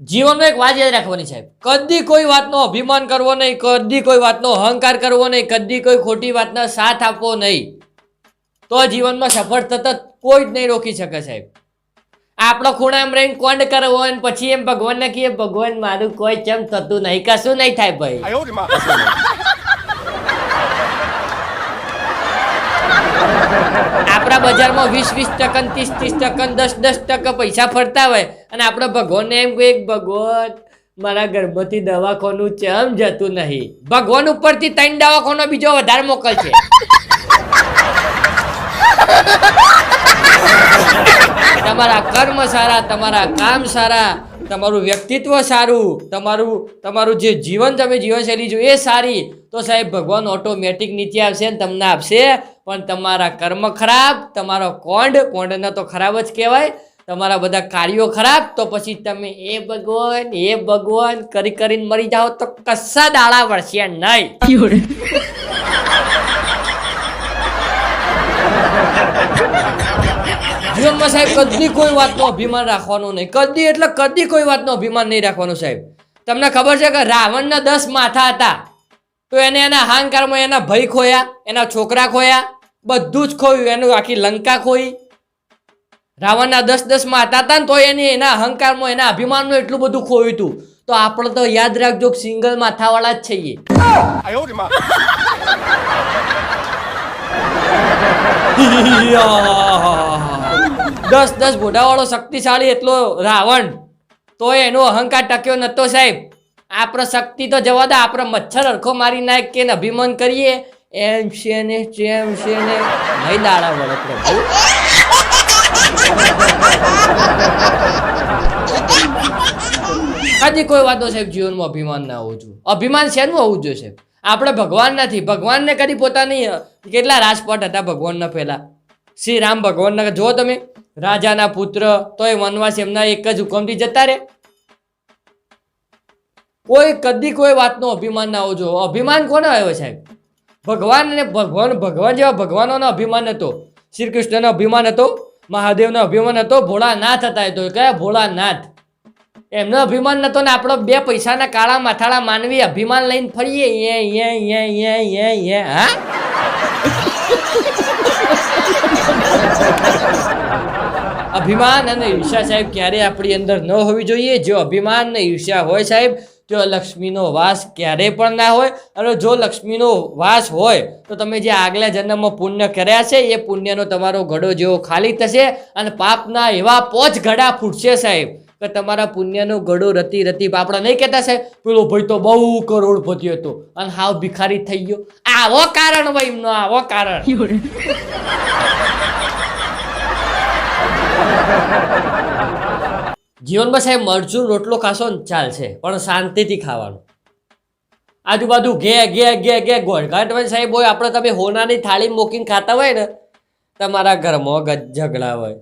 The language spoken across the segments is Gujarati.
જીવનમાં એક વાત યાદ રાખવાની સાહેબ. કદી કોઈ વાતનો અભિમાન કરવો નહીં, કદી કોઈ વાતનો અહંકાર કરવો નહીં, કદી કોઈ ખોટી વાતનો સાથ આપવો નહીં. તો જીવનમાં સફળ થતા કોઈ જ નહીં રોકી શકે સાહેબ. આપણો ખૂણા એમ રહીને કોંડ કરવો અને પછી એમ ભગવાનને કહીએ, ભગવાન, મારું કોઈ ચમ થતું નહીં. કશું નહીં થાય ભાઈ. આપણા બજારમાં વીસ વીસ ટકા ત્રીસ ત્રીસ ટકા દસ દસ ટકા પૈસા ફરતા હોય અને આપણે ભગવાનને એમ કહે, ભગવાન, મારા ગર્ભથી દવાખાનું ચમ જતું નહીં? ભગવાન ઉપરથી ત્રણ દવાખાનો બીજો વધારે મોકલશે તમારા કર્મ સારા, તમારા કામ સારા, તમારું વ્યક્તિત્વ સારું, તમારું તમારું જે જીવન તમે જીવનશૈલી જો એ સારી, તો સાહેબ ભગવાન ઓટોમેટિક નીચે આવશે ને તમને આપશે પણ તમારા કર્મ ખરાબ તમારો કોંડ કોંડના તો ખરાબ જ કહેવાય. તમારા બધા કાર્યો ખરાબ તો પછી તમે એ ભગવાન એ ભગવાન કરી કરીને મરી જાઓ તો કશા દાડા વળશે નહીં. જીવનમાં સાહેબ કદી કોઈ વાતનો અભિમાન રાખવાનું નહીં. કદી એટલે કદી કોઈ વાતનો અભિમાન નહીં રાખવાનું સાહેબ. તમને ખબર છે કે રાવણના દસ માથા હતા. તો એને એના અહંકારમાં એના ભય ખોયા એના છોકરા ખોયા બધું જ ખોયું. એનું આખી લંકા ખોઈ. રાવણના દસ દસ માતા હતા ને તો એને એના અહંકારમાં, એના અભિમાનમાં એટલું બધું ખોયું હતું તો આપણે તો યાદ રાખજો સિંગલ માથાવાળા જ છીએ. દસ દસ ઘોડાવાળો શક્તિશાળી એટલો રાવણ. તો એનો અહંકાર ટક્યો નતો સાહેબ. આપણે શક્તિ તો જવા દે, આપણે મચ્છર હરખો મારી નાખ કે અભિમાન કરીએ? એમ છે ને જેમ છે ને. દાડા વળે પ્રભુ કદી કોઈ વાતો સાહેબ, જીવનમાં અભિમાન ના હોવું જોઈએ. અભિમાન શેનું હોવું જોઈએ સાહેબ? આપણે ભગવાન નથી. ભગવાનને કદી પોતાની કેટલા રાજપાટ હતા ભગવાનના પહેલા? શ્રી રામ ભગવાનના જો તમે, રાજાના પુત્ર તો એ વનવાસ એમના એક જ હુકમથી જતા રહે. કોઈ કદી કોઈ વાતનો અભિમાન ના હોવો જોઈએ. અભિમાન કોને આવ્યો સાહેબ? ભગવાન અને ભગવાન ભગવાન જેવા ભગવાનોનો અભિમાન હતો. શ્રી કૃષ્ણનો અભિમાન હતો, મહાદેવનો અભિમાન હતો, ભોળાનાથ હતા એ તો. કયા ભોળાનાથ? એમનો અભિમાન નતો ને આપણો બે પૈસાના કાળા માથાળા માનવી અભિમાન લઈને ફરીએ યે યે યે યે યે હા? અભિમાન અને ઈર્ષ્યા સાહેબ ક્યારે આપણી અંદર ન હોવી જોઈએ. જો અભિમાન ને ઈર્ષ્યા હોય સાહેબ તો લક્ષ્મીનો વાસ ક્યારે પણ ના હોય અને જો લક્ષ્મીનો વાસ હોય, તો તમે જે આગલા જન્મમાં પુણ્ય કર્યા છે, એ પુણ્યનો તમારો ઘડો જેવો ખાલી થશે અને પાપના એવા પોચ ઘડા ફૂટશે સાહેબ, કે તમારા પુણ્યનો ઘડો રતી રતી આપણે નહીં કહેતા સાહેબ, પેલો ભાઈ તો બહુ કરોડપતિ હતો અને હાવ ભિખારી થઈ ગયો. આવો કારણ ભાઈ, એમનો આવો કારણ. જીવનમાં સાહેબ મરચું, રોટલો ખાશો ને ચાલશે, પણ શાંતિથી ખાવાનું. આજુબાજુ ઘે ઘે ઘે ઘે ઘોળઘાટ હોય સાહેબ હોય આપણે તમે હોનાની થાળી મૂકીને ખાતા હોય ને, તમારા ઘરમાં ઝઘડા હોય,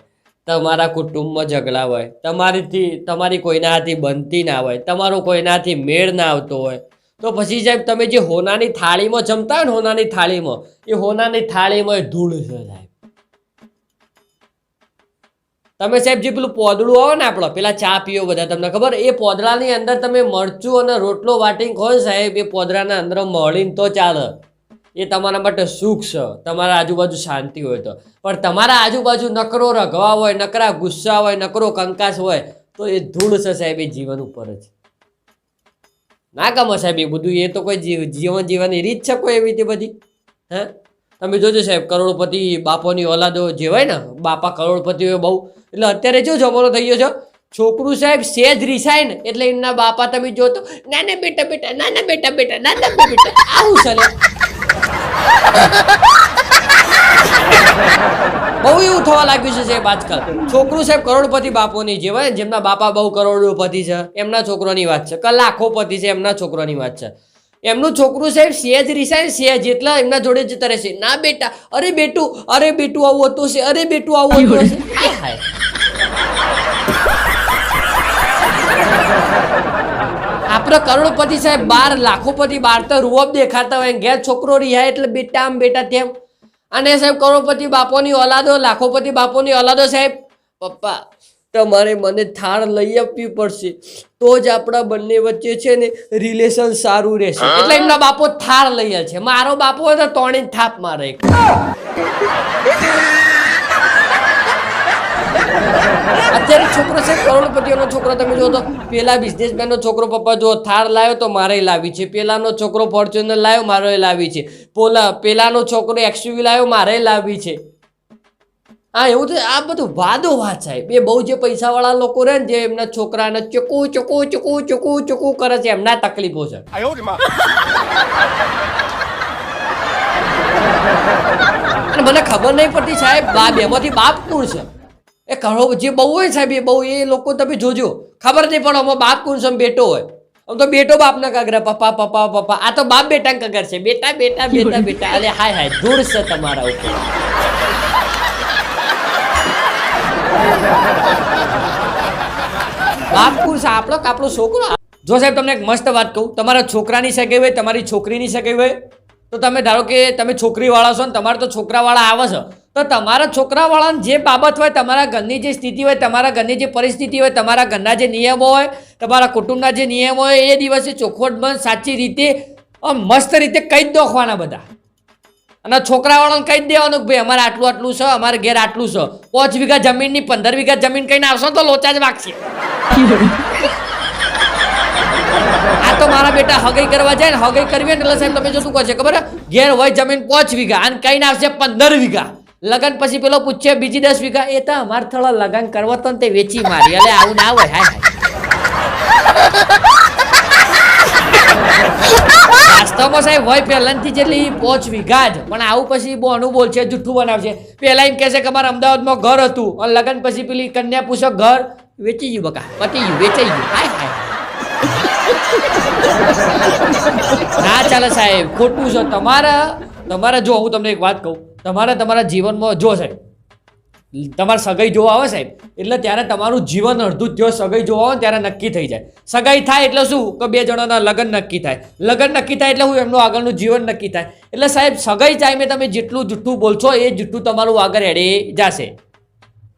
તમારા કુટુંબમાં ઝઘડા હોય, તમારીથી, તમારી કોઈનાથી બનતી ના હોય, તમારો કોઈનાથી મેળ ના આવતો હોય, તો પછી સાહેબ તમે જે હોનાની થાળીમાં જમતા હોય ને હોનાની થાળીમાં, એ હોનાની થાળીમાં ધૂળ છે સાહેબ. તમે સાહેબ જે પેલું પોદળું આવે ને આપણો, પેલા ચા પીઓ બધા તમને ખબર? એ પોદળાની અંદર તમે મરચું અને રોટલો વાટીને ખો સાહેબ, એ પોદળાના અંદર મળીને તો ચાલે. એ તમારા માટે સુખ છે. તમારા આજુબાજુ શાંતિ હોય તો. પણ તમારા આજુબાજુ નકરો રઘવા હોય, નકરા ગુસ્સા હોય, નકરો કંકાસ હોય, તો એ ધૂળ છે સાહેબ, એ જીવન ઉપર જ. ના ગમે સાહેબ એ બધું, એ તો કોઈ જીવ- જીવન જીવવાની રીત છે કોઈ એવી રીતે બધી? હે? તમે જોજો સાહેબ, કરોડપતિ બાપોની ઓલાદો જેવાય ને, બાપા કરોડપતિ હોય બહુ. એટલે અત્યારે જો જમાનો થઈ ગયો છે, છોકરું સાહેબ સેજ રિસાય ને, એટલે એમના બાપા તમે જોતો નાના બેટા બેટા, નાના બેટા બેટા, નાના બેટા આવું છે બહુ એવું થવા લાગ્યું છે સાહેબ આજકાલ. છોકરું સાહેબ કરોડપતિ બાપોની જેવાય જેમના બાપા બહુ કરોડપતિ છે, એમના છોકરોની વાત છે, કે લાખોપતિ છે એમના છોકરોની વાત છે. એમનું છોકરું સાહેબ સેજ રિસાય સેજ એટલા એમના જોડે જતા રહેશે. ના બેટા અરે બેટું અરે બેટું આવું હતું છે અરે બેટું આવું હતું હશે હાય હાય. આપણે કરોડપતિ સાહેબ બાર લાખોપતિ બાર તો રૂઅબ દેખાતા હોય ઘેર છોકરો રિહાય એટલે બેટા આમ બેટા તેમ. અને સાહેબ કરોડપતિ બાપોની ઓલાદો લાખોપતિ બાપોની ઓલાદો સાહેબ. પપ્પા તમારે મને થાળ લઈ આપવી પડશે. તો જ આપણા બંને વચ્ચે છે ને રિલેશન સારું રહેશે. એટલે એમના બાપો થાળ લઈ છે. મારો બાપો હોય તો તોણી થાપ મારે. અત્યારે છોકરો છે કરોડપતિઓનો છોકરો. તમે જો તો પેલા બિઝનેસમેનનો છોકરો પપ્પા જો થાર લાવ્યો તો મારે લાવી છે. પેલાનો છોકરો ફોર્ચ્યુનર લાવ્યો મારે લાવી છે. પોલા પેલાનો છોકરો એક્સયુવી લાવ્યો મારે લાવી છે. હા એવું તો આ બધું વાદો વાત સાહેબ એ બહુ જે પૈસાવાળા લોકો રહે ને જે એમના છોકરાને ચકુ ચકુ ચકુ ચકુ ચકુ કરે છે એમના તકલીફો છે. મને ખબર નહીં પડતી સાહેબ બાપ એમાંથી બાપ કોણ છે? એ કરો જે બહુ હોય સાહેબ એ બહુ એ લોકો તમે જોજો. ખબર નહીં પણ આમાં બાપ કોણ છે બેટો હોય. આમ તો બેટો બાપના કાગરે પપ્પા પપ્પા પપ્પા. આ તો બાપ બેટા કગર છે. બેટા બેટા બેટા બેટા અરે હાય હાય ધૂળ છે તમારા ઉપર. બાપ કોણ છે આપણો આપણો છોકરો? જો સાહેબ તમને એક મસ્ત વાત કહું, તમારા છોકરાની સગાઈ હોય, તમારી છોકરીની સગાઈ હોય, તો તમે ધારો કે તમે છોકરીવાળા છો ને, તમારે તો છોકરાવાળા આવે છે. તો તમારા છોકરાવાળાને જે બાબત હોય, તમારા ઘરની જે સ્થિતિ હોય, તમારા ઘરની જે પરિસ્થિતિ હોય, તમારા ઘરના જે નિયમો હોય, તમારા કુટુંબના જે નિયમો હોય, એ દિવસે ચોખવટબંધ સાચી રીતે મસ્ત રીતે કહી જ દોખવાના બધા. અને છોકરાવાળાને કહી દેવાનું કે ભાઈ, અમારે આટલું આટલું છે, અમારે ઘેર આટલું છે. પાંચ વીઘા જમીનની, પંદર વીઘા જમીન કહીને આવશો ને તો લોચા જ વાગશે. આ તો મારા બેટા હગઈ કરવા જાય ને, હગઈ કરવી ને એટલે સાહેબ તમે જો શું કહો છો, ખબર ઘેર હોય જમીન પાંચ વીઘા અને કઈ આવશે પંદર વીઘા. લગન પછી પેલો પૂછે, બીજી દસ વીઘા. એ તો અમારે થોડા લગન કરવો તો ને તે વેચી મારી. એટલે આવું ના હોય, હાય હાય. વાસ્તવમાં સાહેબ, હોય પહેલાંથી જેટલી પાંચ વીઘા પણ આવું પછી બહુ અનુબોલ છે, જુઠ્ઠું બનાવશે. પહેલાં એમ કહેશે કે અમારા અમદાવાદમાં ઘર હતું, અને લગન પછી પેલી કન્યા પૂછો ઘર વેચી ગયું બકા, પતી ગયું, વેચાઈ ગયું. હાય હાય. ના ચાલે સાહેબ, ખોટું છે. તમારા તમારા, જો હું તમને એક વાત કહું, તમારે, તમારા જીવનમાં જો સાહેબ તમારે સગાઈ જોવા આવે સાહેબ, એટલે ત્યારે તમારું જીવન અડધું જ સગાઈ જોવા આવે ત્યારે નક્કી થઈ જાય. સગાઈ થાય એટલે શું? કે બે જણાના લગ્ન નક્કી થાય. લગ્ન નક્કી થાય એટલે હું એમનું આગળનું જીવન નક્કી થાય. એટલે સાહેબ, સગાઈ ટાઈમે તમે જેટલું જુઠ્ઠું બોલશો, એ જુઠ્ઠું તમારું આગળ એડે જશે.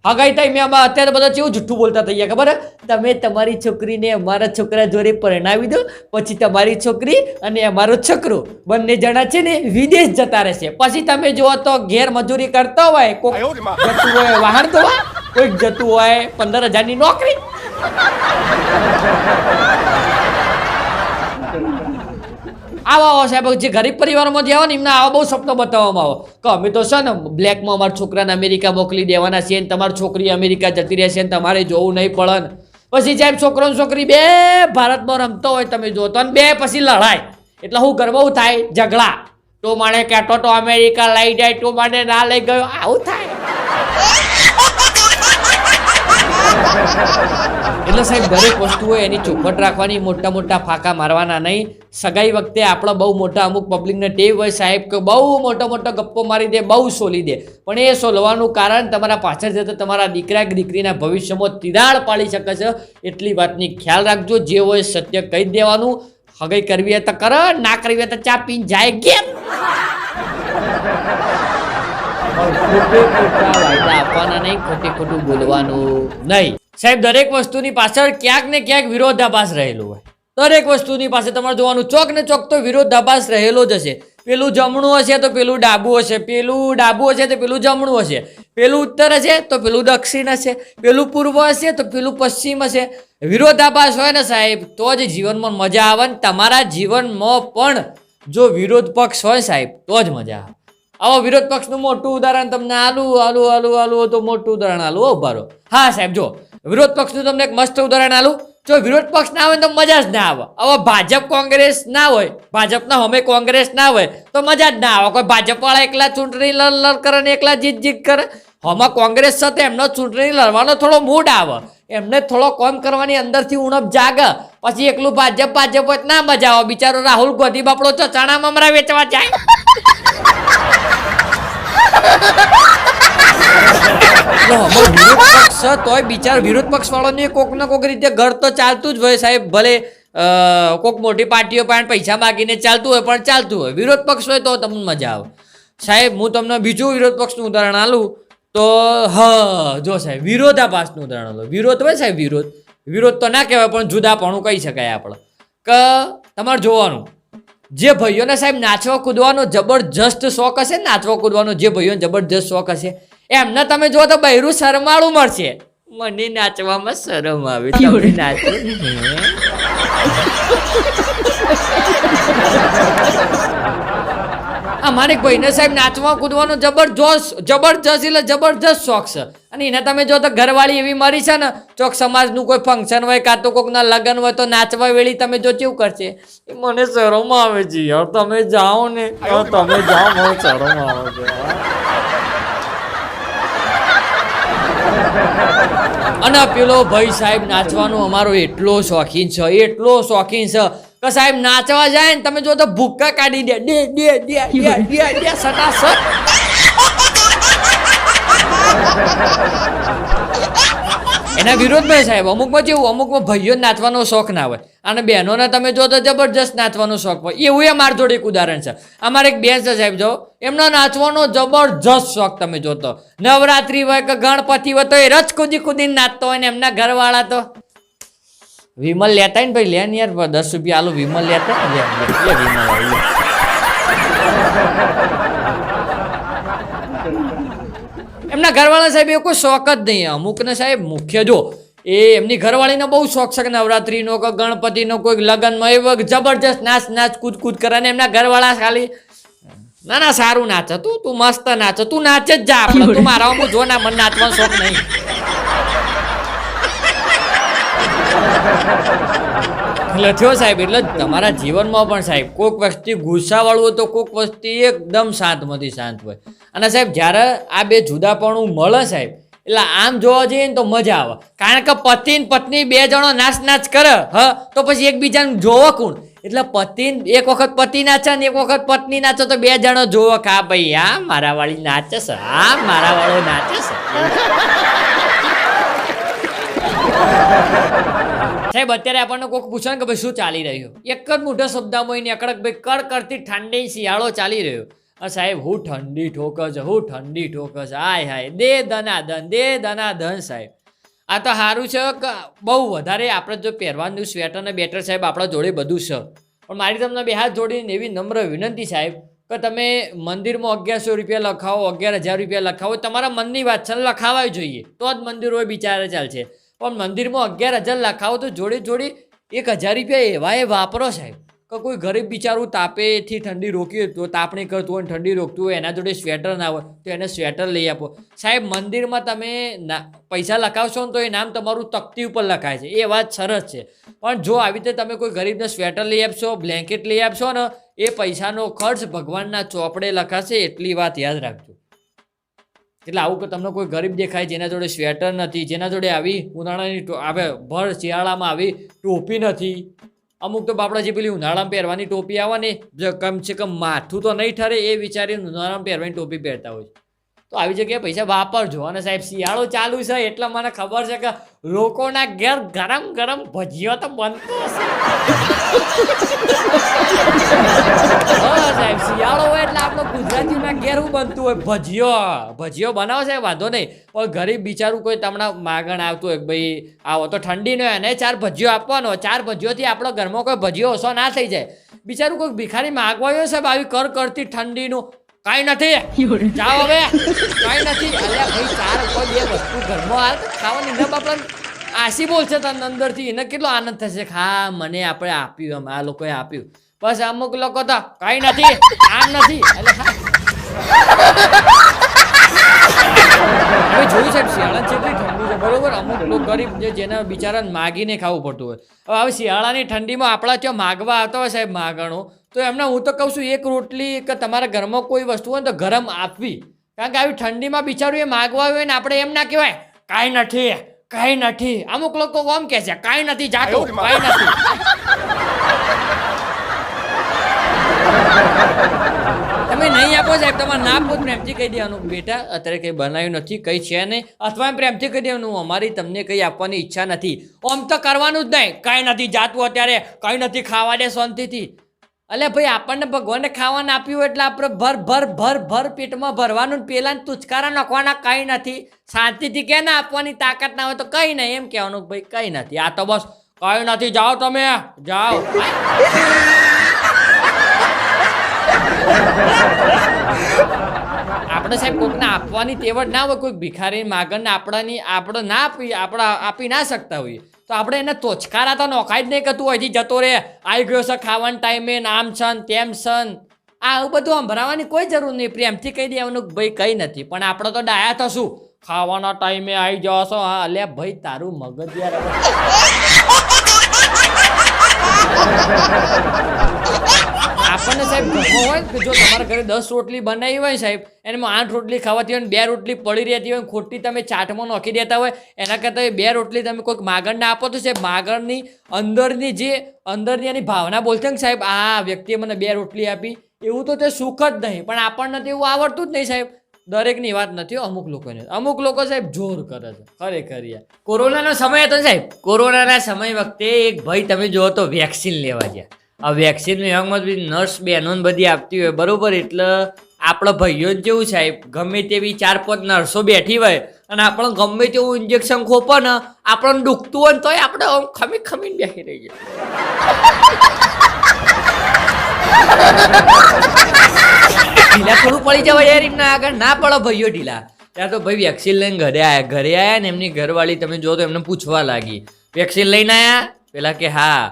હગાઈ ટાઈમે આમાં અત્યારે બધા કેવું જુઠ્ઠું બોલતા થઈ ગયા ખબર તમે તમારી છોકરીને અમારા છોકરા જોડે પરણાવી દો પછી તમારી છોકરી અને અમારો છોકરો બંને જણા છે ને વિદેશ જતા રહેશે. પછી તમે જુઓ તો ગેરમજૂરી કરતા હોય કોઈક જતું હોય વાહન ધોવા કોઈક જતું હોય પંદર હજારની નોકરી. આવા આવા સાહેબ, જે ગરીબ પરિવારોમાંથી આવે ને એમને આવા, બહુ સપનો બતાવવામાં આવો. કે અમે તો છે ને બ્લેકમાં અમારા છોકરાને અમેરિકા મોકલી દેવાના છીએ ને તમારી છોકરી અમેરિકા જતી રહેશે ને તમારે જોવું નહીં પડે ને. પછી સાહેબ, છોકરો છોકરી બે ભારતમાં રમતો હોય તમે જોતો તો બે પછી લડાય એટલે હું ગરબા થાય, ઝઘડા. તો માણે કહેતો તો અમેરિકા લઈ જાય, તો માણે ના લઈ ગયો. આવું થાય. એટલે સાહેબ, દરેક વસ્તુ હોય એની ચોખવટ રાખવાની, મોટા મોટા ફાંકા મારવાના નહીં. સગાઈ વખતે આપણે બહુ મોટા અમુક પબ્લિકને ટેવ હોય સાહેબ કે બહુ મોટો મોટો ગપ્પો મારી દે, બહુ સોલી દે. પણ એ સોલવાનું કારણ તમારા પાછળ જતા તમારા દીકરા કે દીકરીના ભવિષ્યમાં તિરાડ પાડી શકે છે. એટલી વાતની ખ્યાલ રાખજો. જે હોય સત્ય કહી દેવાનું. હગાઈ કરવી હોય તો કર, ના કરવી હોય તો ચા પીને જાય કેમ? ખોટે આપવાના નહીં, ખોટી ખોટું બોલવાનું નહીં. સાહેબ, દરેક વસ્તુની પાછળ ક્યાંક ને ક્યાંક વિરોધાભાસ રહેલો હોય. દરેક વસ્તુની પાસે તમારે જોવાનું, ચોક ને ચોક તો વિરોધાભાસ રહેલો જ હશે. પેલું જમણું હશે તો પેલું ડાબું હશે, પેલું ડાબું હશે તો પેલું જમણું હશે. પેલું ઉત્તર હશે તો પેલું દક્ષિણ હશે. પેલું પૂર્વ હશે તો પેલું પશ્ચિમ હશે. વિરોધાભાસ હોય ને સાહેબ, તો જ જીવનમાં મજા આવે ને તમારા જીવનમાં પણ. જો વિરોધ પક્ષ હોય સાહેબ, તો જ મજા આવે. આવો વિરોધ પક્ષનું મોટું ઉદાહરણ તમને આલું આલું આલું આલું, તો મોટું ઉદાહરણ આલું. ઉભારો હા સાહેબ, જો. વિરોધ પક્ષનું તમને એક મસ્ત ઉદાહરણ આલું. જો વિરોધ પક્ષ ના હોય તો મજા જ ના આવે. હવે ભાજપ કોંગ્રેસ ના હોય, ભાજપના હમે કોંગ્રેસ ના હોય, તો મજા જ ના આવે. કોઈ ભાજપવાળા એકલા ચૂંટણી લડ લડ કરે ને એકલા જીત જીત કરે હમા કોંગ્રેસ સાથે એમનો ચૂંટણી લડવાનો થોડો મૂડ આવે. એમને થોડો કોમ કરવાની અંદરથી ઉણપ જાગે. પછી એકલું ભાજપ ભાજપ હોય ના મજા આવે. બિચારો રાહુલ ગાંધી બાપડો તો ચણા મમરા વેચવા જાય. વિરોધ પક્ષ તોય બિચાર વિરોધ પક્ષ વાળોને કોક ને કોક રીતે ઘર તો ચાલતું જ હોય સાહેબ, ભલે કોક મોટી પાર્ટીઓ પણ પૈસા માગીને ચાલતું હોય, પણ ચાલતું હોય. વિરોધ પક્ષ હોય તો તમને મજા આવે. સાહેબ, હું તમને બીજું વિરોધ પક્ષનું ઉદાહરણ આલું તો, હ, જો સાહેબ, વિરોધાભાસનું ઉદાહરણ આલું વિરોધ હોય સાહેબ, વિરોધ. વિરોધ તો ના કહેવાય, પણ જુદાપણું કહી શકાય આપણે. કે, તમારે જોવાનું. જે ભાઈઓને સાહેબ નાચવા કૂદવાનો જબરજસ્ત શોખ હશે નાચવા કૂદવાનો જે ભાઈઓને જબરજસ્ત શોખ હશે એમને તમે જો તો બૈરું શરમાળું મળશે. મને નાચવામાં શરમ આવે. તમને નાચવું હે? અમારે કોઈને સાહેબ નાચવા કૂદવાનો જબરજસ્ત જબરજસ્ત એટલે જબરજસ્ત શોખ છે. અને એને તમે જો તો ઘરવાળી એવી મરી છે ને ચોક સમાજનું કોઈ ફંક્શન હોય કાં તો કોકના લગ્ન હોય તો નાચવા વેળી તમે જો કેવું કરશે? મને શરમ આવે છે યાર. તમે જાઓ ને. તમે જાઓ મને શરમ આવે છે. અને પેલો ભાઈ સાહેબ નાચવાનો અમારો એટલો શોખીન છે, એટલો શોખીન છે કે સાહેબ નાચવા જાય ને તમે જો તો ભૂક્કા કાઢી દે ડે ડે ડે ડે ડે ડે સટાસટ. એના વિરોધમાં સાહેબ, અમુકમાં જેવું અમુકમાં ભાઈઓ નાચવાનો શોખ ના હોય. અને બહેનોને તમે જો તો જબરજસ્ત નાચવાનો શોખ હોય. એવું એ મારા જોડે એક ઉદાહરણ છે. અમારે એક બેન છે સાહેબ, જો, એમનો નાચવાનો જબરજસ્ત શોખ તમે જોતો નવરાત્રિ હોય કે ગણપતિ હોય, તો એ રચ કૂદી કૂદીને નાચતો હોય ને એમના ઘરવાળા તો. વિમલ લેતા ને ભાઈ, લે ને યાર, દસ રૂપિયા આલુ વિમલ લેતા વિમલ આલું, લે. એમના ઘરવાળા સાહેબ એ કોઈ શોખ જ નહીં. અમુકને સાહેબ મુખ્ય જો, એ એમની ઘરવાળીને બહુ શોખ છે કે નવરાત્રિનો કે ગણપતિનો કોઈક લગ્નમાં એ વખત જબરજસ્ત નાચ નાચ કૂદ કૂદ કરે ને એમના ઘરવાળા ખાલી, ના ના, સારું નાચે તું તું મસ્ત નાચ, તું નાચે જ જા આપણે તું મારા હું જો ના, મને નાચવાનો શોખ નહીં. એટલે થયો સાહેબ, એટલે તમારા જીવનમાં પણ સાહેબ, કોઈક વસ્તી ગુસ્સાવાળું હોય તો કોઈક વસ્તી એકદમ શાંતમાંથી શાંત હોય. અને સાહેબ, જ્યારે આ બે જુદાપણું મળે સાહેબ, એટલે આમ જોવા જઈએ ને તો મજા આવે. કારણ કે પતિ ને પત્ની બે જણો નાચ નાચ કરે, હ? તો પછી એકબીજાને જોવો કોણ? એટલે પતિ એક વખત પતિ નાચે ને એક વખત પત્ની નાચે તો બે જણો જોવો કે હા ભાઈ આ મારા વાળી નાચે છે હા મારા વાળો નાચે છે. સાહેબ, અત્યારે આપણને કોઈક પૂછે કે ભાઈ શું ચાલી રહ્યું? એક જ મોટા શબ્દમાં એને અકડક ભાઈ કડ કરતી ઠંડી શિયાળો ચાલી રહ્યો. આ સાહેબ, હું ઠંડી ઠોક હું ઠંડી ઠોક છે. હાય હાય, દે દનાદન દે દનાદન સાહેબ. આ તો સારું છે કે બહુ વધારે આપણે જો પહેરવાનું સ્વેટર ને બેટર સાહેબ, આપણા જોડે બધું છે. પણ મારી તમને બે હાથ જોડીને એવી નમ્ર વિનંતી સાહેબ કે તમે મંદિરમાં અગિયારસો રૂપિયા લખાવો, અગિયાર હજાર રૂપિયા લખાવો. તમારા મનની વાત છે લખાવાય જોઈએ. તો જ મંદિર હોય, બિચારા ચાલશે. પણ મંદિરમાં અગિયાર હજાર લખાવો તો જોડે જોડે એક હજાર રૂપિયા એવા વાપરો સાહેબ. કે કોઈ ગરીબ બિચારું તાપેથી ઠંડી રોકી તો તાપણી કરતું હોય ઠંડી રોકતું હોય, એના જોડે સ્વેટર ના હોય તો એને સ્વેટર લઈ આપો. સાહેબ, મંદિરમાં તમે પૈસા લખાવશો ને તો એ નામ તમારું તકતી ઉપર લખાય છે. એ વાત સરસ છે. પણ જો આવી રીતે તમે કોઈ ગરીબને સ્વેટર લઈ આપશો, બ્લેન્કેટ લઈ આપશો ને, એ પૈસાનો ખર્ચ ભગવાનના ચોપડે લખાશે, એટલી વાત યાદ રાખજો. એટલે આવું કે તમને કોઈ ગરીબ દેખાય જેના જોડે સ્વેટર નથી, જેના જોડે આવી ઉનાળાની આવે, ભર શિયાળામાં આવી ટોપી નથી. અમુક તો બાપડા જે પેલી ઉનાળામાં પહેરવાની ટોપી આવે ને કમસે કમ માથું તો નહીં ઠરે એ વિચારીને ઉનાળામાં પહેરવાની ટોપી પહેરતા હોય તો આવી જગ્યાએ પૈસા વાપરજો. અને સાહેબ, શિયાળો ચાલુ છે એટલે મને ખબર છે કે લોકોના ઘેર ગરમ ગરમ ભજીયો તો બનતો હશે. સાહેબ, શિયાળો હોય એટલે આપણો ગુજરાતીમાં ઘેરું બનતું હોય. ભજીયો ભજીયો બનાવો છે વાંધો નહીં. પણ ગરીબ બિચારું કોઈ તમને માગણ આવતું હોય ભાઈ આવો તો ઠંડી હોય એને ચાર ભજીયો આપવાનો ચાર ભજીયોથી આપણો ઘરમાં કોઈ ભજીયો ઓછો ના થઈ જાય. બિચારું કોઈ ભિખારી માગવા આવ્યો સાહેબ, આવી કર કરતી ઠંડીનું. કાંઈ નથી. જાઓ હવે. કાંઈ નથી. અલ્યા ભાઈ, ચાર કોઈ બે વસ્તુ ઘરમાં હાલ ખાવાની ના બાપડા. આશી બોલશે તને અંદરથી. એને કેટલો આનંદ થશે કે હા, મને આપણે આપ્યું એમ, આ લોકોએ આપ્યું. બસ અમુક લોકો તો કઈ નથી આમ નથી. એટલે જોયું સાહેબ શિયાળા જેટલી ઠંડી છે, બરોબર? અમુક લોકો ગરીબ જે જેના બિચારાને માગીને ખાવું પડતું હોય. હવે હવે શિયાળાની ઠંડીમાં આપણા ત્યાં માગવા આવતા હોય સાહેબ માગણો. તો એમને હું તો કહું છું, એક રોટલી કે તમારા ઘરમાં કોઈ વસ્તુ હોય તો ગરમ આપવી. કારણ કે આવી ઠંડીમાં બિચારું એ માગવા આવ્યું હોય ને આપણે એમ ના કહેવાય, કાંઈ નથી. કાંઈ નથી. અમુક લોકો આમ કે છે કાંઈ નથી જાતો કાંઈ નથી. તમે નહીં આપો સાહેબ તમારે ના આપો પ્રેમથી કહી દેવાનું. બેટા અત્યારે કંઈ બનાવ્યું નથી કંઈ છે નહીં. અથવા પ્રેમથી કહી દેવાનું અમારી તમને કંઈ આપવાની ઈચ્છા નથી. આમ તો કરવાનું જ નહીં. કાંઈ નથી જાતું અત્યારે કંઈ નથી ખાવા દે શાંતિથી. અલે ભાઈ, આપણને ભગવાને ખાવાનું આપ્યું એટલે આપણે ભર ભર ભર ભર પેટમાં ભરવાનું ને પેલા તુચકારા નાખવાના કંઈ નથી. શાંતિથી કે ના આપવાની તાકાત ના હોય તો કંઈ નહીં. એમ કહેવાનું ભાઈ, કંઈ નથી. આ તો બસ કંઈ નથી. જાઓ તમે. જાઓ. આપણે સાહેબ કોઈકને આપવાની તેવડ ના હોય, કોઈ ભિખારી માગણને આપણાની આપણે ના આપી, આપણા આપી ના શકતા હોઈએ. તો આપણે એને તોચકારા તો નોખાય જ નહીં કરતું અહીંથી જતો રે આવી ગયો છે ખાવાના ટાઈમે નામ આમ છન તેમ છન આ આવું બધું સંભળાવવાની કોઈ જરૂર નહીં પ્રેમથી કહી દેવાનું ભાઈ કંઈ નથી પણ આપણે તો ડાયા થશું ખાવાના ટાઈમે આવી જવાશો હા અલે ભાઈ તારું મગજ યાર આપણને સાહેબ ગમો હોય કે જો તમારા ઘરે દસ રોટલી બનાવી હોય સાહેબ એમાં આઠ રોટલી ખાવાતી હોય બે રોટલી પડી રહેતી હોય ખોટી તમે ચાટમાં નાખી દેતા હોય, એના કરતાં બે રોટલી તમે કોઈક માગણને આપો તો સાહેબ માગણની અંદરની જે, અંદરની એની ભાવના બોલશે ને સાહેબ, આ વ્યક્તિએ મને બે રોટલી આપી, એવું તો તે સુખ જ નહીં, પણ આપણને તો એવું આવડતું જ નહીં સાહેબ. દરેકની વાત નથી, અમુક લોકોને, અમુક લોકો સાહેબ જોર કરે છે, ખરેખર યાર. કોરોનાનો સમય હતો સાહેબ, કોરોનાના સમય વખતે એક ભાઈ તમે જોવો તો વેક્સિન લેવા ગયા. આ વેક્સિન વિભાગમાં બી નર્સ બહેનો ને બધી આપતી હોય, બરોબર? એટલે આપણા ભાઈઓ જ જેવું સાહેબ ગમે તેવી ચાર પાંચ નર્સો બેઠી હોય અને આપણે ગમે તેવું ઇન્જેક્શન ખોપો ને, આપણને દુખતું હોય ને તોય આપણે આમ ખમી ખમીને બેસી રહી જાય ઢીલા થોડું પડી જવાય એ રીતના આગળ ના પડો ભાઈઓ ઢીલા. ત્યાં તો ભાઈ વેક્સિન લઈને ઘરે આવ્યા ઘરે આવ્યા ને એમની ઘરવાળી, તમે જો તો એમને પૂછવા લાગી. વેક્સિન લઈને આવ્યા પેલા કે, હા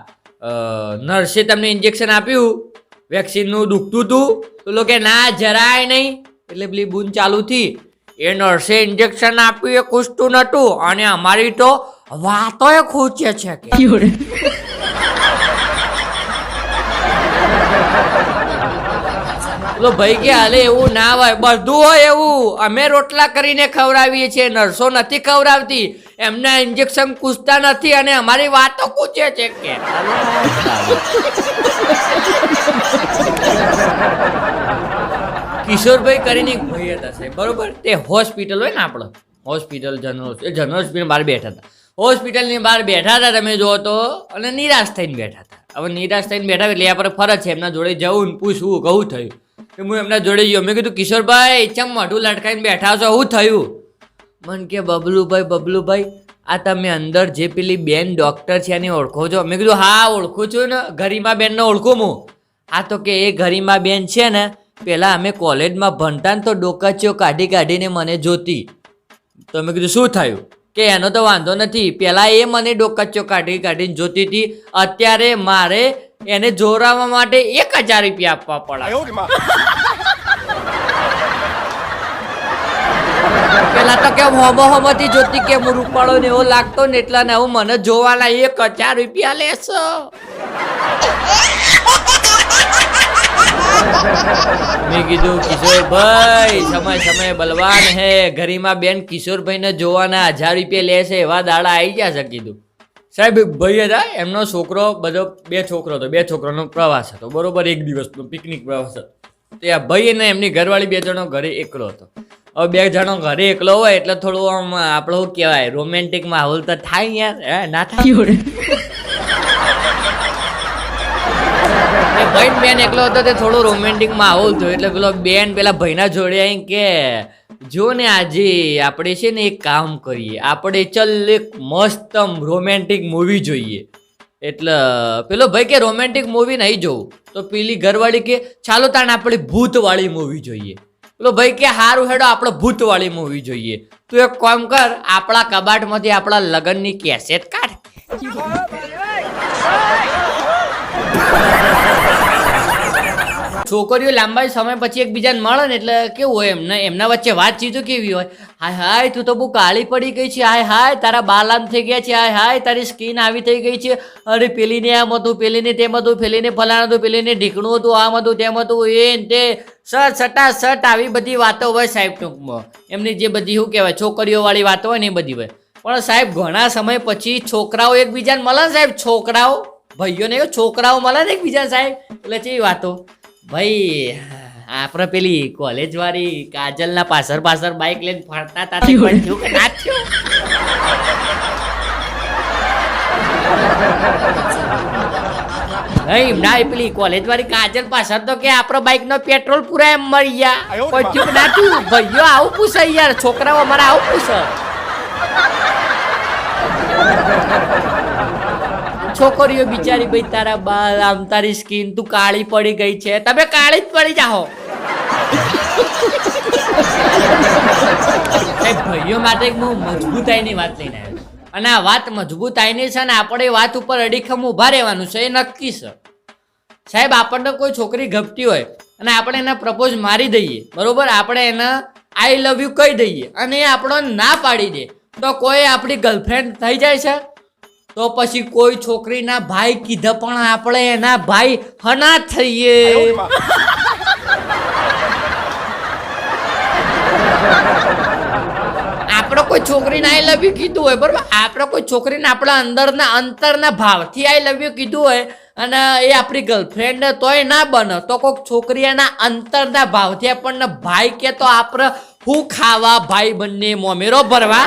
નર્સે તમને ઇન્જેક્શન આપ્યું વેક્સિનનું દુખતું હતું તો કે ના, જરાય નહીં. એટલે પેલી બૂન ચાલુ થી એ નર્સે ઇન્જેક્શન આપ્યું, એ ખૂસતું નહોતું. અને અમારી તો વાતોય ખૂચે છે કે. પેલો ભાઈ કે હાલે એવું ના હોય, બધું હોય એવું. અમે રોટલા કરીને ખવડાવીએ છીએ, નર્સો નથી ખવડાવતી. એમના ઇન્જેક્શન કૂસતા નથી અને અમારી વાતો કૂચે છે કે. કિશોરભાઈ કરીને એક ભાઈ હતા સાહેબ, બરોબર? તે હોસ્પિટલ હોય ને આપણો? હોસ્પિટલ જનરલ એ જનરલ હોસ્પિટલ બહાર બેઠા હતા. હોસ્પિટલની બહાર બેઠા હતા, તમે જુઓ તો, અને નિરાશ થઈને બેઠા હતા. હવે નિરાશ થઈને બેઠા એટલે એ પર ફરજ છે, એમના જોડે જવું ને પૂછવું કહું થયું? હું એમના જોડે ગયો, મેં કીધું, કિશોરભાઈ, ચમ મોઢું લટકાઈને બેઠા છો? શું થયું? મન કે બબલુભાઈ બબલુભાઈ આ તમે અંદર જે પેલી બેન ડોક્ટર છે એને ઓળખો છો? મેં કીધું હા ઓળખું છું ને ગરિમા બેનને ઓળખું હું. આ તો કે એ ગરિમા બેન છે ને પહેલાં અમે કોલેજમાં ભણતા ને તો ડોકાચીઓ કાઢી કાઢીને મને જોતી. તો મેં કીધું શું થયું? કે એનો તો વાંધો નથી. પહેલાં એ મને ડોકાચીઓ કાઢી કાઢીને જોતી હતી. અત્યારે મારે એને જોરાવા માટે એક હજાર રૂપિયા આપવા પડે પેલા તો કેમ હોમો જોતી કે રૂપાળો ને એવો લાગતો ને એટલા ને હું મને જોવાના એક હજાર રૂપિયા લેશો. મેં કીધું, કિશોરભાઈ, સમય સમય બલવાન હે. ગરિમા બેન કિશોરભાઈને જોવાના હજાર રૂપિયા લેશે એવા દાડા આવી છે, કીધું. સાહેબ, ભાઈ હતા, એમનો છોકરો બધો, બે છોકરો હતો, બે છોકરોનો પ્રવાસ હતો, બરોબર, એક દિવસનો પિકનિક પ્રવાસ હતો. ત્યાં ભાઈ અને એમની ઘરવાળી બે જણો ઘરે એકલો હતો. બે જણો ઘરે એકલો હોય એટલે થોડું આમ આપણો કહેવાય રોમેન્ટિક માહોલ તો થાય યાર હે ના થાય? ભાઈ બેન એકલો હતો તે થોડો રોમેન્ટિક માહોલ થયો એટલે પેલો બેન પેલા ભાઈના જોડે આવીને કે જો ને આજે આપણે છે ને એક કામ કરીએ આપણે ચલ એક મસ્ત રોમેન્ટિક મૂવી જોઈએ. એટલે પેલો ભાઈ કે રોમેન્ટિક મૂવી નહીં જોવું તો પેલી ઘરવાળી કે ચાલો તાણ આપણે ભૂતવાળી મૂવી જોઈએ. પેલો ભાઈ કે હારું હેડો, આપણે ભૂતવાળી મૂવી જોઈએ. તું એક કામ કર, આપણા કબાટમાંથી આપણા લગ્નની કેસેટ કાઢ. છોકરીઓ લાંબા સમય પછી એકબીજાને મળે ને એટલે કેવું હોય એમને, એમના વચ્ચે વાતચીતો કેવી હોય? હાય હાય, તું તો બહુ કાળી પડી ગઈ છે. હાય હાય, તારા બાલામ થઈ ગયા છે. હાય હાય, તારી સ્કિન આવી થઈ ગઈ છે. અરે, પેલીને આમ હતું, પેલીને તેમ હતું, પેલીને ફલાણ હતું, પેલીને ઢીકણું હતું, આમ હતું, તેમ હતું એ તે સટ સટા સટ આવી બધી વાતો હોય સાહેબ ટૂંકમાં. એમની જે બધી શું કહેવાય, છોકરીઓવાળી વાતો હોય ને એ બધી હોય. પણ સાહેબ, ઘણા સમય પછી છોકરાઓ એકબીજાને મળે ને સાહેબ? છોકરાઓ, ભાઈઓને છોકરાઓ મળે ને એકબીજા સાહેબ? એટલે ચેવી વાતો? ભાઈ આપણે પેલી કોલેજ વાળી કાજલના પાછળ પાછળ બાઇક લઈને ફરતા હતા તે પણ થયું કે ના થયું. નહીં ના પેલી કોલેજ વાળી કાજલ પાછળ તો કે આપણો બાઈક નો પેટ્રોલ પૂરા એમ મળી ગયા. ના તું ભાઈઓ આવું પૂછે યાર છોકરાઓ અમારા આવું પૂછે. છોકરીઓ બિચારી ભાઈ, તારા બાલ, આમ તારી સ્કિન તું કાળી પડી ગઈ છે. તમે કાળી જ પડી જાઓ. ભાઈઓ માટે હું મજબૂતાઈની વાત લઈને આવ્યો અને આ વાત મજબૂતાઈની છે ને, આપણે વાત ઉપર અડીખમ ઊભા રહેવાનું છે, એ નક્કી છે. સાહેબ, આપણને કોઈ છોકરી ગપતી હોય અને આપણે એને પ્રપોઝ મારી દઈએ, બરોબર? આપણે એને આઈ લવ યુ કહી દઈએ અને એ આપણો ના પાડી દે, તો કોઈ આપણી ગર્લફ્રેન્ડ થઈ જાય છે? તો પછી કોઈ છોકરીના ભાઈ કીધા પણ આપણે એના ભાઈ હના થઈએ. આપણે કોઈ છોકરીને આઈ લવ યુ કીધું હોય, બરાબર? આપણે કોઈ છોકરીને આપણા અંદરના, અંતરના ભાવથી આઈ લવ યુ કીધું હોય અને એ આપણી ગર્લફ્રેન્ડ તોય ના બને. તો કોઈક છોકરી એના અંતરના ભાવથી આપણને ભાઈ કે તો આપણે હું ખાવા ભાઈ બંને મોમેરો ભરવા?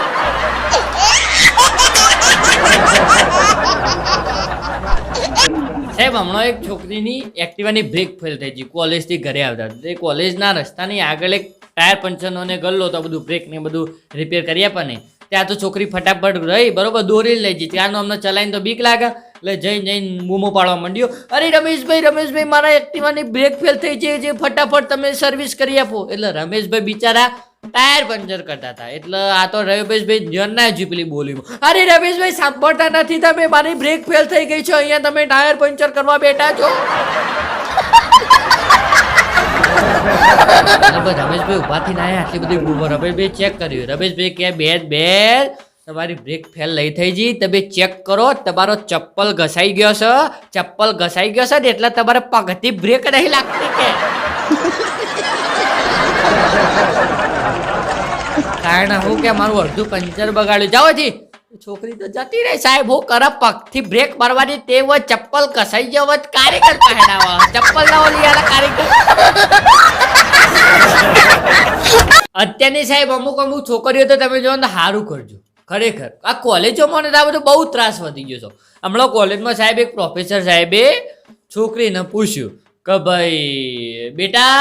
સાહેબ, હમણાં એક છોકરીની એક્ટિવાની બ્રેક ફેલ થઈ હતી કોલેજથી ઘરે આવતા. તે કોલેજના રસ્તાની આગળ એક ટાયર પંચરનો ને ગલ્લો તો બધું બ્રેક ને બધું રિપેર કરી આપે ને ત્યાં તો છોકરી ફટાફટ રહી, બરોબર દોરી લઈ જઈ ત્યાંનો અમને ચલાવીને તો બીક લાગે. એટલે જઈને જઈને બૂમો પાડવા માંડ્યો. અરે, રમેશભાઈ રમેશભાઈ, મારા એક્ટિવાની બ્રેક ફેલ થઈ છે, જે ફટાફટ તમે સર્વિસ કરી આપો. એટલે રમેશભાઈ બિચારા ટાયર પંચર કરતા હતા. એટલે આ તો રમેશભાઈ ધ્યાન ના જ પેલી બોલી અરે રમેશભાઈ, સાંભળતા નથી તમે. મારી બ્રેક ફેલ થઈ ગઈ છે. અહીંયા તમે ટાયર પંચર કરવા બેઠા છો. રમેશભાઈ ઉભાથી ના આટલી બધી બૂમો રમેશભાઈ ચેક કર્યું. રમેશભાઈ કે, બેન બેન, તમારી બ્રેક ફેલ લઈ થઈ ગઈ તમે ચેક કરો. તમારો ચપ્પલ ઘસાઈ ગયો છે. ચપ્પલ ઘસાઈ ગયો છે ને એટલે તમારે પગથી બ્રેક નહીં લાગતી કે. કારણ હું કે મારું અડધું પંચર બગાડ્યું. જાઓ જી છોકરી તો જતી રહી. સાહેબ હું કર પગથી બ્રેક મારવાની તે વ ચપ્પલ કસાઈ જવ કારીગર પહેરાવા. ચપ્પલ ના ઓલી યાર કારીગર. અત્યારની સાહેબ અમુક અમુક છોકરીઓ તો તમે જો ને સારું કરજો. ખરેખર. આ કોલેજોમાં ને તો આ બધો બહુ ત્રાસ વધી ગયો છો. હમણાં કોલેજમાં સાહેબ એક પ્રોફેસર સાહેબે છોકરીને પૂછ્યું કે ભાઈ બેટા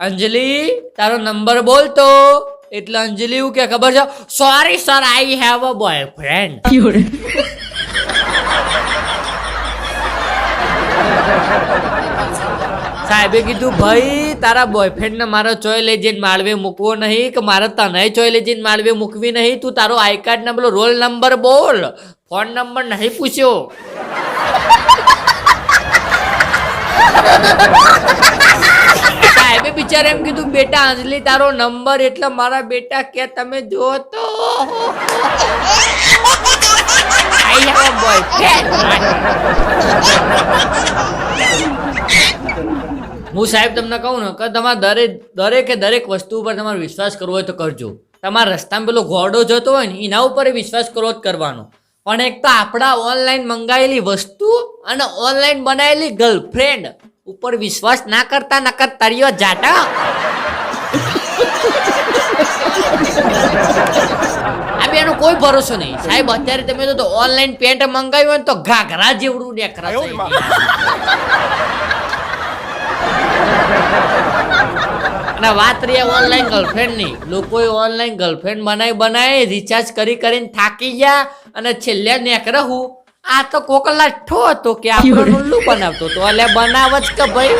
અંજલિ તારો નંબર બોલતો. એટલે અંજલિ એવું કે ખબર છે sorry sir I have a boyfriend સાહેબે કીધું ભાઈ તારા બોયફ્રેન્ડ ને મારો ચોય લઈ જઈને માળવે મૂકવો નહીં કે મારે તને ચોય લઈ જઈને માળવે મૂકવી નહીં? તું તારો આઈ કાર્ડ ને પેલો રોલ નંબર બોલ. ફોન નંબર નહીં પૂછ્યો. સાહેબે બિચારા એમ કીધું, બેટા અંજલિ, તારો નંબર એટલે મારા બેટા કે તમે જો તો. હું સાહેબ તમને કહું ને, કે તમારે દરેક, દરેકે દરેક વસ્તુ ઉપર તમારે વિશ્વાસ કરવો હોય તો કરજો. તમારા રસ્તામાં પેલો ઘોડો જતો હોય ને, એના ઉપર વિશ્વાસ કરવો જ કરવાનો. પણ એક તો આપણા ઓનલાઈન મંગાવેલી વસ્તુ અને ઓનલાઈન બનાવેલી ગર્લફ્રેન્ડ ઉપર વિશ્વાસ ના કરતા નકર તળિયો જાટા આ બેનો કોઈ ભરોસો નહીં. સાહેબ અત્યારે તમે તો ઓનલાઈન પેન્ટ મંગાવ્યું હોય ને તો ઘાઘરા જેવડું નેકરા અને વાત રહી ઓનલાઈન ગર્લફ્રેન્ડની લોકોએ ઓનલાઈન ગર્લફ્રેન્ડ બનાવી બનાવી રિચાર્જ કરી કરીને થાકી ગયા અને છેલ્લે નેક રહું આ તો કોકલા ઠો હતો કે આપણો નુલ્લુ બનાવતો તો એટલે બનાવ જ કે ભાઈ.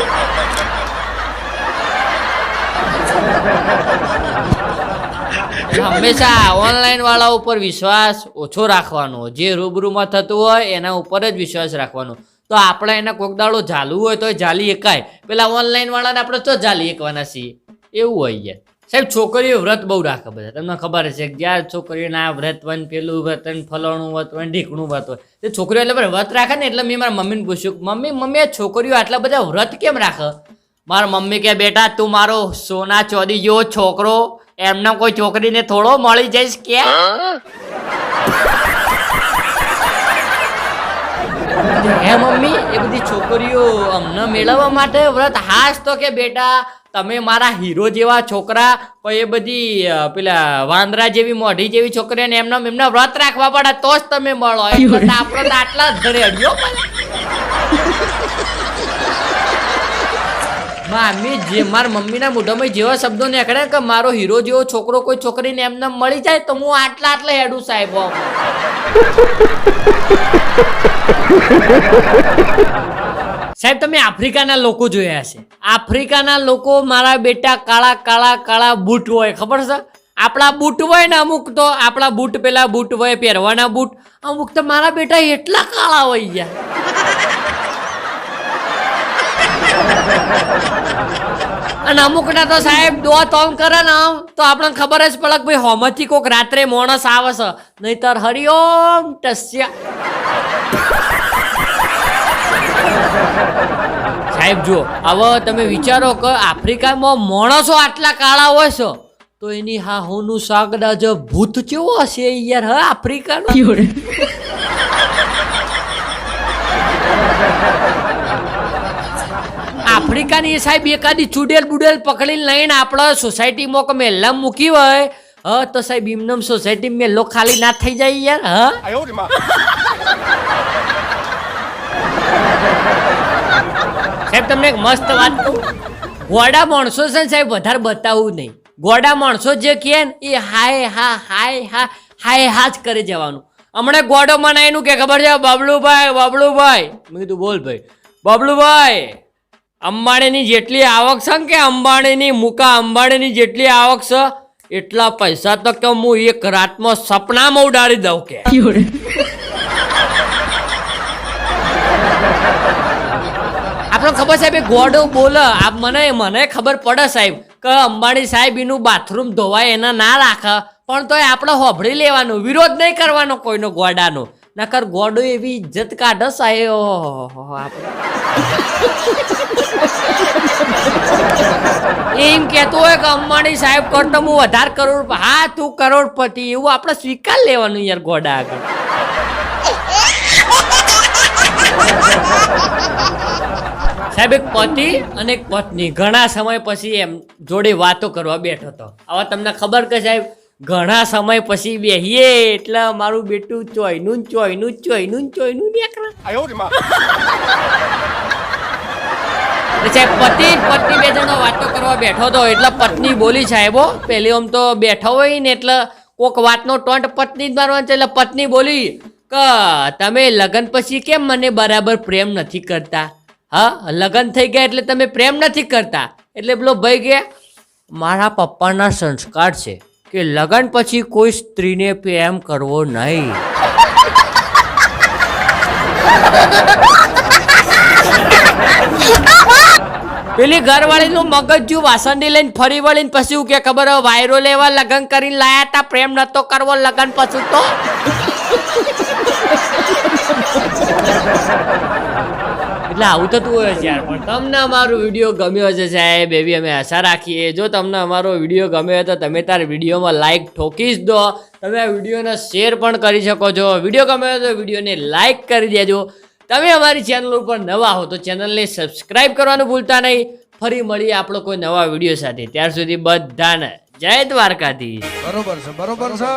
હંમેશા ઓનલાઈન વાળા ઉપર વિશ્વાસ ઓછો રાખવાનો. જે રૂબરૂમાં થતું હોય એના ઉપર જ વિશ્વાસ રાખવાનો. તો આપણે એને કોક દાડો ઝાલવું હોય તો ઝાલી એકાય પેલા ઓનલાઈન વાળાને આપણે તો ઝાલી એકવાના છીએ. એવું હોય યાર. સાહેબ, છોકરીઓ વ્રત બહુ રાખે બધા. તમને ખબર કે જ્યાં છોકરીઓને વ્રત વન પેલું વ્રત ફલાણું વ્રત હોય ઢીકણું વ્રત હોય. તે છોકરીઓ એટલે બધા વ્રત રાખે ને એટલે મેં મારા મમ્મીને પૂછ્યું, મમ્મી મમ્મી આ છોકરીઓ આટલા બધા વ્રત કેમ રાખે? મારા મમ્મી કે બેટા, તું મારો સોના ચોદી જેવો છોકરો, એમને કોઈ છોકરીને થોડો મળી જઈશ કે? હે મમ્મી, એ બધી છોકરીઓ અમને મેળવવા માટે વ્રત હાશ તો કે બેટા તમે મારા હીરો જેવા છોકરા કોઈ એ બધી પેલા વાંદરા જેવી મોઢી જેવી છોકરીઓને એમના એમના વ્રત રાખવા પડે તો જ તમે મળો. આપણે તો આટલા જ ધરે અડ્યો મામી જે મારા મમ્મીના મોઢામાં જેવા શબ્દો નીકળે કે મારો હીરો જેવો છોકરો કોઈ છોકરીને એમને મળી જાય તો હું આટલા આટલા હેડું સાહેબ. સાહેબ, તમે આફ્રિકાના લોકો જોયા છે આફ્રિકાના લોકો મારા બેટા કાળા કાળા કાળા બૂટ હોય, ખબર છે? આપણા બૂટ હોય ને અમુક તો, આપણા બૂટ પેલા બૂટ હોય, પહેરવાના બૂટ. અમુક તો મારા બેટા એટલા કાળા હોય ગયા. અને અમુકના તો સાહેબ દો તોમ કરે ને આમ, તો આપણને ખબર જ પડે કે ભાઈ હોમથી કોક રાત્રે મોણસ આવે છે. નહીતર હરિઓમ ટસ્યા સાહેબ જુઓ હવે તમે વિચારો કે આફ્રિકામાં માણસો આટલા કાળા હોય છે તો એની હા હોનું સાગડા જો ભૂત કેવો હશે યાર હા આફ્રિકાનો? આફ્રિકાની સાહેબ એકાદી ચુડેલ બુડેલ પકડીને લઈને આપણા સોસાયટીમાં કે મેલ્લા મૂકી હોય હ તો સાહેબ ઇમનમ સોસાયટી મેલ્લો ખાલી ના થઈ જાય યાર હા? સાહેબ, તમને એક મસ્ત વાત કહું. ગોડા માણસો છે ને સાહેબ, વધારે બતાવવું નહીં. ગોડા માણસો જે કહે ને, એ હાય, હા હાય હા હાય, હા જ કરી જવાનું. હમણાં ગોડો મને કે ખબર છે? બબલુભાઈ બબલુભાઈ. મેં કીધું, બોલ ભાઈ. બબલુભાઈ, અંબાણીની જેટલી આવક છે ને કે અંબાણીની મુકા, અંબાણીની જેટલી આવક છે, એટલા પૈસા તો કે હું એક રાતમાં સપનામાં ઉડાડી દઉં કે. આપણે ખબર સાહેબ, એ ગોડો બોલે. આ મને મને ખબર પડે સાહેબ કે અંબાણી સાહેબ એનું બાથરૂમ ધોવાય, એના ના રાખે. પણ તોય આપણે હોભળી લેવાનો, વિરોધ નહીં કરવાનો કોઈનો ગોડાનો. નકર ગોડો એવી ઇજ્જત કાઢે સાહેબ. એમ કહેતો હોય કે અંબાણી સાહેબ કરતો હું વધારે કરોડ હા, તું કરોડપતિ, એવું આપણે સ્વીકાર લેવાનું યાર ગોડા આગળ. સાહેબ એક પતિ અને એક પત્ની. ઘણા સમય પછી એમ જોડે વાતો કરવા બેઠો હતો. હવે તમને ખબર કે સાહેબ ઘણા સમય પછી બેહીએ એટલે મારું બેટું ચોયનું ચોયનું ચોયનું ચોયનું નીકળે સાહેબ પતિ પત્ની બે જણો વાતો કરવા બેઠો હતો એટલે પત્ની બોલી સાહેબો પેલી આમ તો બેઠો હોય ને એટલે કોક વાતનો ટોન્ટ પત્ની જ મારવાનો છે. એટલે પત્ની બોલી કે તમે લગ્ન પછી કેમ મને બરાબર પ્રેમ નથી કરતા? હા, લગ્ન થઈ ગયા એટલે તમે પ્રેમ નથી કરતા. એટલે પેલો ભાઈ ગયા મારા પપ્પાના સંસ્કાર છે કે લગ્ન પછી કોઈ સ્ત્રીને પ્રેમ કરવો નહીં. પેલી ઘરવાળીનું મગજ્જુ વાસણની લઈને ફરી વળીને પછી કે ખબર હવે વાયરો લેવા લગ્ન કરીને લાયા તા, પ્રેમ નતો કરવો લગ્ન પછી તો. એટલે આવું થતું હોય છે યાર. પણ તમને અમારો વીડિયો ગમ્યો છે સાહેબ એવી અમે આશા રાખીએ. જો તમને અમારો વીડિયો ગમ્યો હોય તો તમે તાર વિડીયોમાં લાઈક ઠોકી જ દો. તમે આ વિડીયોને શેર પણ કરી શકો છો. વીડિયો ગમ્યો તો વિડીયોને લાઈક કરી દેજો. તમે અમારી ચેનલ ઉપર નવા હો તો ચેનલને સબસ્ક્રાઈબ કરવાનું ભૂલતા નહીં. ફરી મળીએ આપણો કોઈ નવા વીડિયો સાથે. ત્યાર સુધી બધાને જય દ્વારકાધીશ. બરોબર છે બરોબર છે.